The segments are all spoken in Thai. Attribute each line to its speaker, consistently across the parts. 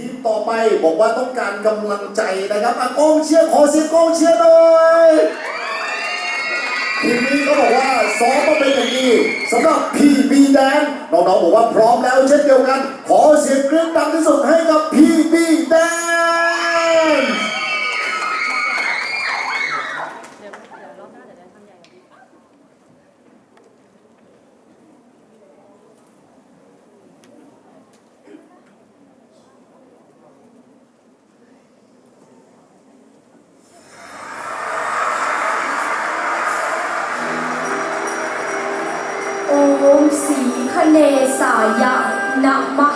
Speaker 1: ทีมต่อไปบอกว่าต้องการกำลังใจนะครับอากองเชียร์ขอเสียงกองเชียร์หน่อยทีมนี้เขาบอกว่าซ้อมมาเป็นอย่างดีสำหรับพี่บีแดนน้องๆบอกว่าพร้อมแล้วเช่นเดียวกัน ขอเสียงกรี๊ดดังที่สุดให้กับพี่บีแดน
Speaker 2: สีคเนสายะนะมะ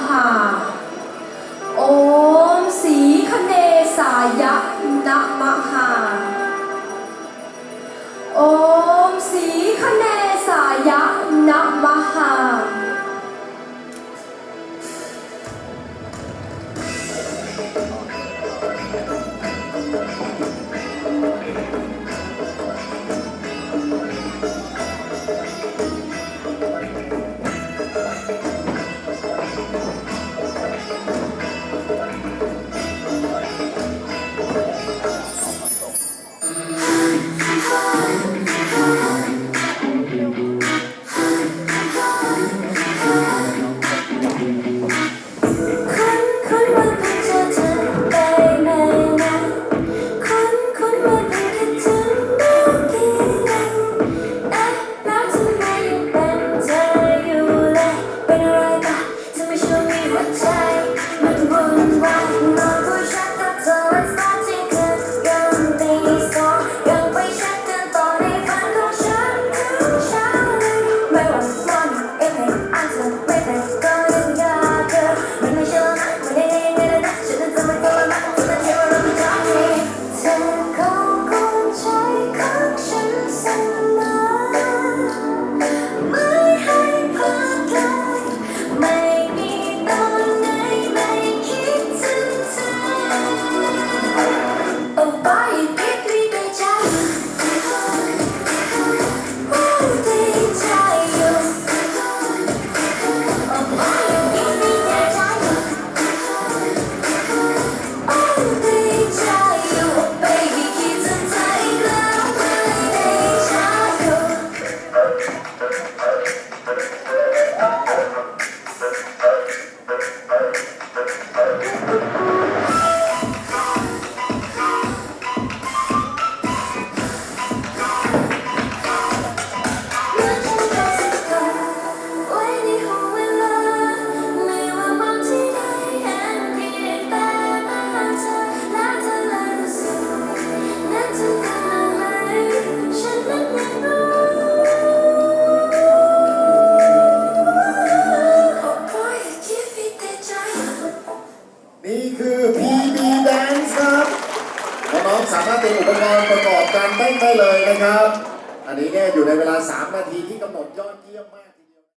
Speaker 1: คือ PB Dance ครับน้องๆสามารถเตรียมอุปกรณ์ประกอบการเต้นได้เลยนะครับ อันนี้เนี่ยอยู่ในเวลา 3 นาทีที่กำหนดยอดเยี่ยมมาก